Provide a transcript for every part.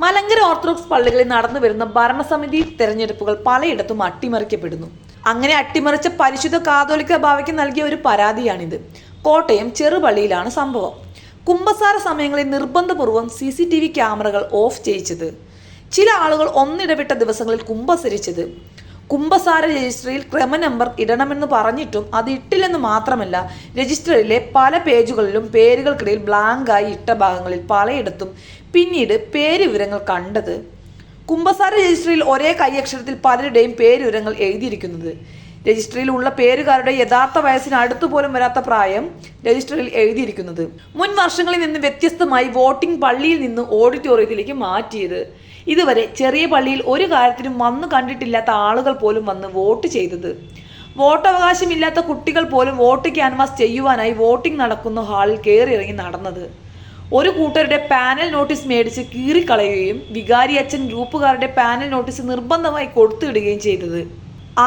Malankara orthodox പള്ളികളിൽ നടന്നു വരുന്ന ഭരണസമിതി തെരഞ്ഞെടുപ്പുകൾ പലയിടത്തും അട്ടിമറിക്കപ്പെടുന്നു. അങ്ങനെ അട്ടിമറിച്ച പരിശുദ്ധ കാതോലിക്ക ബാവയ്ക്ക് നൽകിയ ഒരു പരാതിയാണിത്. കോട്ടയം ചെറുപള്ളിയിലാണ് സംഭവം. കുംഭസാര സമയങ്ങളിൽ നിർബന്ധപൂർവം സി സി ടി വി ക്യാമറകൾ ഓഫ് ചെയ്യിച്ചത്. ചില ആളുകൾ ഒന്നിടവിട്ട ദിവസങ്ങളിൽ കുംഭസരിച്ചത് കുംഭസാര രജിസ്ട്രിയിൽ ക്രമ നമ്പർ ഇടണമെന്ന് പറഞ്ഞിട്ടും അത് ഇട്ടില്ലെന്ന് മാത്രമല്ല രജിസ്റ്ററിലെ പല പേജുകളിലും പേരുകൾക്കിടയിൽ ബ്ലാങ്കായി ഇട്ട ഭാഗങ്ങളിൽ പലയിടത്തും പിന്നീട് പേരുവിവരങ്ങൾ കണ്ടത്. കുംഭസാര രജിസ്ട്രിയിൽ ഒരേ കൈയക്ഷരത്തിൽ പലരുടെയും പേരുവിവരങ്ങൾ എഴുതിയിരിക്കുന്നത്. രജിസ്ട്രിയിൽ ഉള്ള പേരുകാരുടെ യഥാർത്ഥ വയസ്സിന് അടുത്തു പോലും വരാത്ത പ്രായം രജിസ്റ്ററിൽ എഴുതിയിരിക്കുന്നത്. മുൻ വർഷങ്ങളിൽ നിന്ന് വ്യത്യസ്തമായി വോട്ടിംഗ് പള്ളിയിൽ നിന്ന് ഓഡിറ്റോറിയത്തിലേക്ക് മാറ്റിയത്. ഇതുവരെ ചെറിയ പള്ളിയിൽ ഒരു കാര്യത്തിനും വന്നു കണ്ടിട്ടില്ലാത്ത ആളുകൾ പോലും വന്ന് വോട്ട് ചെയ്തത്. വോട്ടവകാശമില്ലാത്ത കുട്ടികൾ പോലും വോട്ട് ക്യാൻവാസ് ചെയ്യുവാനായി വോട്ടിംഗ് നടക്കുന്ന ഹാളിൽ കയറിയിറങ്ങി നടന്നത്. ഒരു കൂട്ടരുടെ പാനൽ നോട്ടീസ് മേടിച്ച് കീറിക്കളയുകയും വികാരി അച്ഛൻ ഗ്രൂപ്പുകാരുടെ പാനൽ നോട്ടീസ് നിർബന്ധമായി കൊടുത്തുവിടുകയും ചെയ്തത്.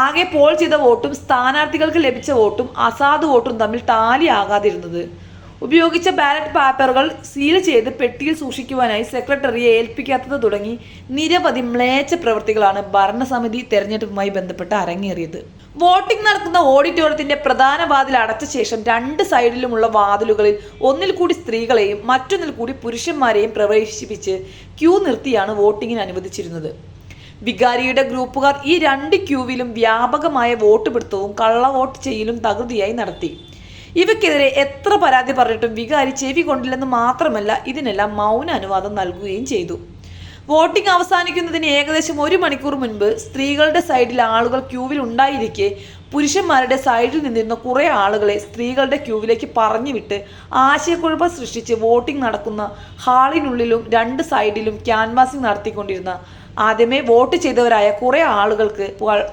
ആകെ പോൾ ചെയ്ത വോട്ടും സ്ഥാനാർത്ഥികൾക്ക് ലഭിച്ച വോട്ടും അസാധു വോട്ടും തമ്മിൽ ടാലിയാകാതിരുന്നത് ഉപയോഗിച്ച ബാലറ്റ് പേപ്പറുകൾ സീൽ ചെയ്ത് പെട്ടിയിൽ സൂക്ഷിക്കുവാനായി സെക്രട്ടറിയെ ഏൽപ്പിക്കാത്തത് തുടങ്ങി നിരവധി മ്ലേച്ഛ പ്രവൃത്തികളാണ് ഭരണസമിതി തെരഞ്ഞെടുപ്പുമായി ബന്ധപ്പെട്ട് അരങ്ങേറിയത്. വോട്ടിംഗ് നടക്കുന്ന ഓഡിറ്റോറിയത്തിന്റെ പ്രധാന വാതിൽ അടച്ച ശേഷം രണ്ട് സൈഡിലുമുള്ള വാതിലുകളിൽ ഒന്നിൽ കൂടി സ്ത്രീകളെയും മറ്റൊന്നിൽ കൂടി പുരുഷന്മാരെയും പ്രവേശിപ്പിച്ച് ക്യൂ നിർത്തിയാണ് വോട്ടിങ്ങിന് അനുവദിച്ചിരുന്നത്. വികാരിയുടെ ഗ്രൂപ്പുകാർ ഈ രണ്ട് ക്യൂവിലും വ്യാപകമായ വോട്ട് പിടുത്തവും കള്ള വോട്ട് ചെയ്യലും തകൃതിയായി നടത്തി. ഇവയ്ക്കെതിരെ എത്ര പരാതി പറഞ്ഞിട്ടും വികാരി ചെവി കൊണ്ടില്ലെന്ന് മാത്രമല്ല ഇതിനെല്ലാം മൗന അനുവാദം നൽകുകയും ചെയ്തു. വോട്ടിംഗ് അവസാനിക്കുന്നതിന് ഏകദേശം ഒരു മണിക്കൂർ മുൻപ് സ്ത്രീകളുടെ സൈഡിൽ ആളുകൾ ക്യൂവിൽ ഉണ്ടായിരിക്കെ പുരുഷന്മാരുടെ സൈഡിൽ നിന്നിരുന്ന കുറേ ആളുകളെ സ്ത്രീകളുടെ ക്യൂവിലേക്ക് പറഞ്ഞു വിട്ട് ആശയക്കുഴപ്പം സൃഷ്ടിച്ച് വോട്ടിംഗ് നടക്കുന്ന ഹാളിനുള്ളിലും രണ്ട് സൈഡിലും ക്യാൻവാസിംഗ് നടത്തിക്കൊണ്ടിരുന്ന ആദ്യമേ വോട്ട് ചെയ്തവരായ കുറെ ആളുകൾക്ക്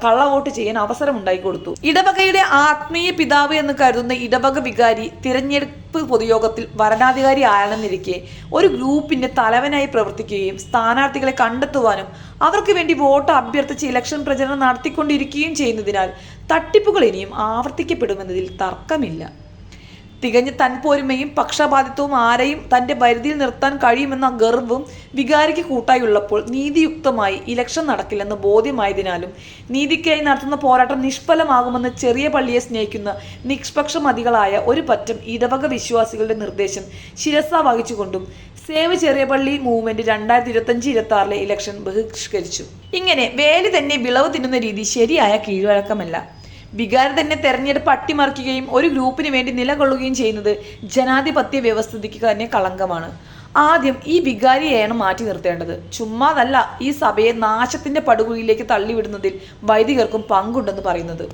കള്ള വോട്ട് ചെയ്യാൻ അവസരം ഉണ്ടായി കൊടുത്തു. ഇടവകയുടെ ആത്മീയ പിതാവ് എന്ന് കരുതുന്ന ഇടവക വികാരി തിരഞ്ഞെടുപ്പ് പൊതുയോഗത്തിൽ വരണാധികാരി ആണെന്നിരിക്കെ ഒരു ഗ്രൂപ്പിന്റെ തലവനായി പ്രവർത്തിക്കുകയും സ്ഥാനാർത്ഥികളെ കണ്ടെത്തുവാനും അവർക്ക് വേണ്ടി വോട്ട് അഭ്യർത്ഥിച്ച് ഇലക്ഷൻ പ്രചരണം നടത്തിക്കൊണ്ടിരിക്കുകയും ചെയ്യുന്നതിനാൽ തട്ടിപ്പുകൾ ഇനിയും ആവർത്തിക്കപ്പെടുമെന്നതിൽ തർക്കമില്ല. തികഞ്ഞ തൻപോരുമയും പക്ഷപാതിത്വവും ആരെയും തന്റെ പരിധിയിൽ നിർത്താൻ കഴിയുമെന്ന ഗർവും വികാരിക്ക് കൂട്ടായുള്ളപ്പോൾ നീതിയുക്തമായി ഇലക്ഷൻ നടക്കില്ലെന്ന് ബോധ്യമായതിനാലും നീതിക്കായി നടത്തുന്ന പോരാട്ടം നിഷ്ഫലമാകുമെന്ന് ചെറിയ പള്ളിയെ സ്നേഹിക്കുന്ന നിഷ്പക്ഷമതികളായ ഒരു പറ്റം ഇടവക വിശ്വാസികളുടെ നിർദ്ദേശം ശിരസ വഹിച്ചുകൊണ്ടും സേവ് ചെറിയ പള്ളി മൂവ്മെന്റ് രണ്ടായിരത്തി ഇരുപത്തഞ്ച് ഇരുപത്തി ആറിലെ ഇലക്ഷൻ ബഹിഷ്കരിച്ചു. ഇങ്ങനെ വേലി തന്നെ വിളവ് തിന്നുന്ന രീതി ശരിയായ കീഴ്വഴക്കമല്ല. വികാരി തന്നെ തെരഞ്ഞെടുപ്പ് അട്ടിമറിക്കുകയും ഒരു ഗ്രൂപ്പിന് വേണ്ടി നിലകൊള്ളുകയും ചെയ്യുന്നത് ജനാധിപത്യ വ്യവസ്ഥിതിക്ക് തന്നെ കളങ്കമാണ്. ആദ്യം ഈ വികാരിയെയാണ് മാറ്റി നിർത്തേണ്ടത്. ചുമ്മാതല്ല ഈ സഭയെ നാശത്തിന്റെ പടുകുഴിയിലേക്ക് തള്ളിവിടുന്നതിൽ വൈദികർക്കും പങ്കുണ്ടെന്ന് പറയുന്നത്.